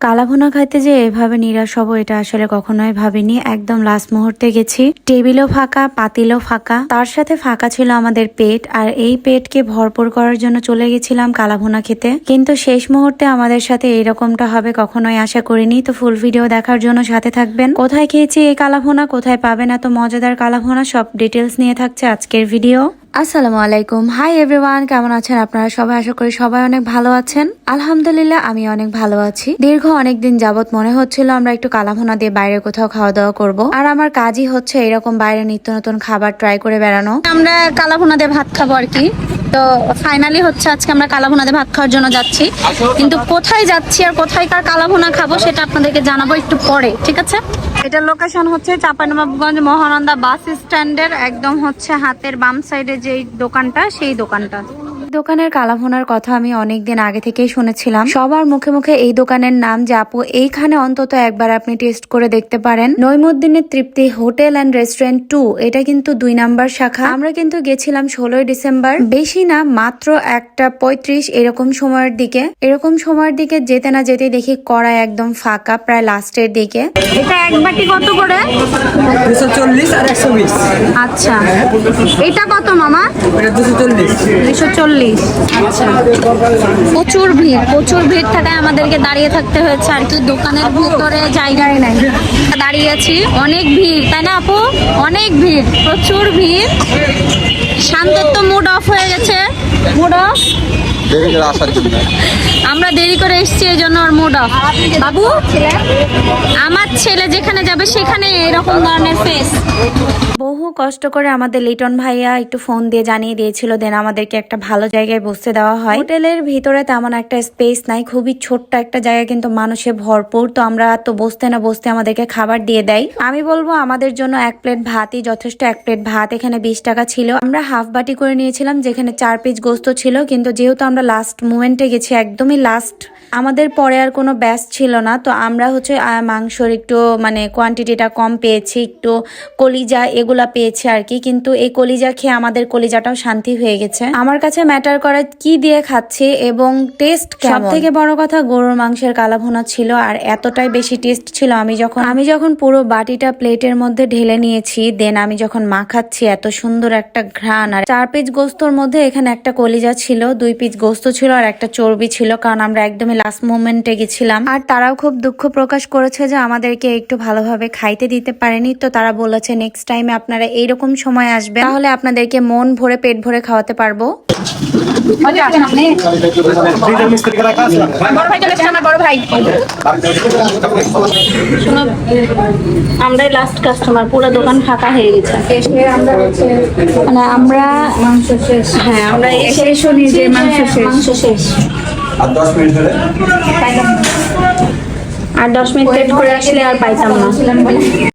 কালাভুনা খাইতে যে এভাবে নিরাশ হব, এটা আসলে কখনোই ভাবিনি। একদম লাস্ট মুহূর্তে গেছি। টেবিলও ফাঁকা, পাতিলও ফাঁকা। তার সাথে ফাঁকা ছিল আমাদের পেট, আর এই পেটকে ভরপুর করার জন্য চলে গেছিলাম কালাভুনা খেতে। কিন্তু শেষ মুহূর্তে আমাদের সাথে এইরকমটা হবে কখনোই আশা করিনি। তো ফুল ভিডিও দেখার জন্য সাথে থাকবেন। কোথায় খেয়েছি এই কালাভুনা, কোথায় পাবেন এত মজাদার কালাভুনা, সব ডিটেলস নিয়ে থাকছে আজকের ভিডিও আসসালামু আলাইকুম। হাই এভরিওয়ান কেমন আছেন আপনারা? সবাই আশা করি সবাই অনেক ভালো আছেন। আলহামদুলিল্লাহ, আমি অনেক ভালো আছি। দীর্ঘ অনেক দিন যাবত মনে হচ্ছিল আমরা একটু কালাভোনা দিয়ে বাইরে কোথাও খাওয়া দাওয়া করব। আর আমার কাজই হচ্ছে এরকম বাইরে নিত্য নতুন খাবার ট্রাই করে বেড়ানো। আমরা কালাভোনা দিয়ে ভাত খাব আর কি। তো ফাইনালি হচ্ছে আজকে আমরা কালাভুনাতে দিয়ে ভাত খাওয়ার জন্য যাচ্ছি। কিন্তু কোথায় যাচ্ছি আর কোথায় কার কালাভুনা খাব সেটা আপনাদেরকে জানাব একটু পরে ঠিক আছে? এটার লোকেশন হচ্ছে চাপানবাবগঞ্জ মহানন্দা বাস স্ট্যান্ডের একদম হচ্ছে হাতের বাম সাইডে যেই দোকানটা সেই দোকানটা। দোকানের কালাভুনার কথা আমি অনেক দিন আগে থেকেই শুনেছিলাম। সবার মুখে মুখে এই দোকানের নাম যে আপু এইখানে অন্তত একবার আপনি টেস্ট করে দেখতে পারেন। নৈমুদ্দিনের Tripti hotel and restaurant two এটা কিন্তু দুই নাম্বার শাখা। আমরা কিন্তু গেছিলাম ষোলোই ডিসেম্বর। বেশি না মাত্র একটা পঁয়ত্রিশ এরকম সময়ের দিকে। এরকম সময়ের দিকে যেতে না যেতে দেখি কড়া একদম ফাঁকা প্রায় লাস্টের দিকে। এটা এক বাটি কত করে? দুশো চল্লিশ আর একশো বিশ। আচ্ছা। এটা কত মামা? দুশো চল্লিশ। দুশো চল্লিশ। আচ্ছা। প্রচুর ভিড় প্রচুর ভিড় থাকায় আমাদেরকে দাঁড়িয়ে থাকতে হয়েছে আর কি। দোকানের ভিতরে জায়গায় নাই। দাঁড়িয়ে আছি, অনেক ভিড়, তাই না আপু? অনেক ভিড়, প্রচুর ভিড়। শান্তর তো মুড অফ হয়ে গেছে। মুড অফ দেরি করে আসার জন্য। আমরা দেরি করে এসেছি এই জন্য ওর মুড অফ বাবু আমার ছেলে যেখানে যাবে সেখানে এরকম ধরনের ফেস বহু কষ্ট করে আমাদের লিটন ভাইয়া একটু ফোন দিয়ে জানিয়ে দিয়েছিল দেন আমাদেরকে একটা ভালো জায়গায় বসতে দেওয়া হয়। হোটেলের ভিতরে তেমন একটা স্পেস নাই খুবই ছোট্ট একটা জায়গা কিন্তু মানুষে ভরপুর তো আমরা তো বসতে না বসতে আমাদেরকে খাবার দিয়ে দেয়। আমি বলব আমাদের জন্য এক প্লেট ভাতই যথেষ্ট এক প্লেট ভাত এখানে বিশ টাকা ছিল। আমরা হাফ বাটি করে নিয়েছিলাম যেখানে চার পিস গোস্ত ছিল কিন্তু যেহেতু আমরা লাস্ট মোমেন্টে গেছি একদমই লাস্ট আমাদের পরে আর কোনো ব্যাস ছিল না তো আমরা হচ্ছে মাংসর একটু মানে কোয়ান্টিটিটা কম পেয়েছি একটু কলিজা এগুলা পেয়েছি আর কি কিন্তু এই কলিজা খেয়ে আমাদের কলিজাটাও শান্তি হয়ে গেছে। আমার কাছে ম্যাটার করে কি দিয়ে খাচ্ছি এবং টেস্ট সব থেকে বড় কথা গরুর মাংসের কালাভুনা ছিল আর এতটাই বেশি টেস্ট ছিল। আমি যখন আমি যখন পুরো বাটিটা প্লেটের মধ্যে ঢেলে নিয়েছি দেন আমি যখন মাখাচ্ছি এত সুন্দর একটা ঘ্রাণ। আর চার পিস গোস্তর মধ্যে এখানে একটা কলিজা ছিল দুই পিস গোস্ত ছিল আর একটা চর্বি ছিল কারণ আমরা একদমই লাস্ট মোমেন্টে গেছিলাম। আর তারাও খুব দুঃখ প্রকাশ করেছে যে আমাদেরকে একটু ভালোভাবে খাইতে দিতে পারেনি। তো তারা বলেছে নেক্সট টাইমে আপনারা এইরকম সময় আসবে তাহলে আপনাদেরকে মন ভরে পেট ভরে খাওয়াতে পারব। ভাই শোনো, আমরাই লাস্ট কাস্টমার পুরো দোকান ফাঁকা হয়ে গেছে। মানে আমরা মাংস শেষ। হ্যাঁ আমরা এসে শুনি যে মাংস শেষ। মাংস শেষ। আর দশ মিনিট ধরে? আর দশ মিনিট লেট করে আসলে আর পাইতাম না।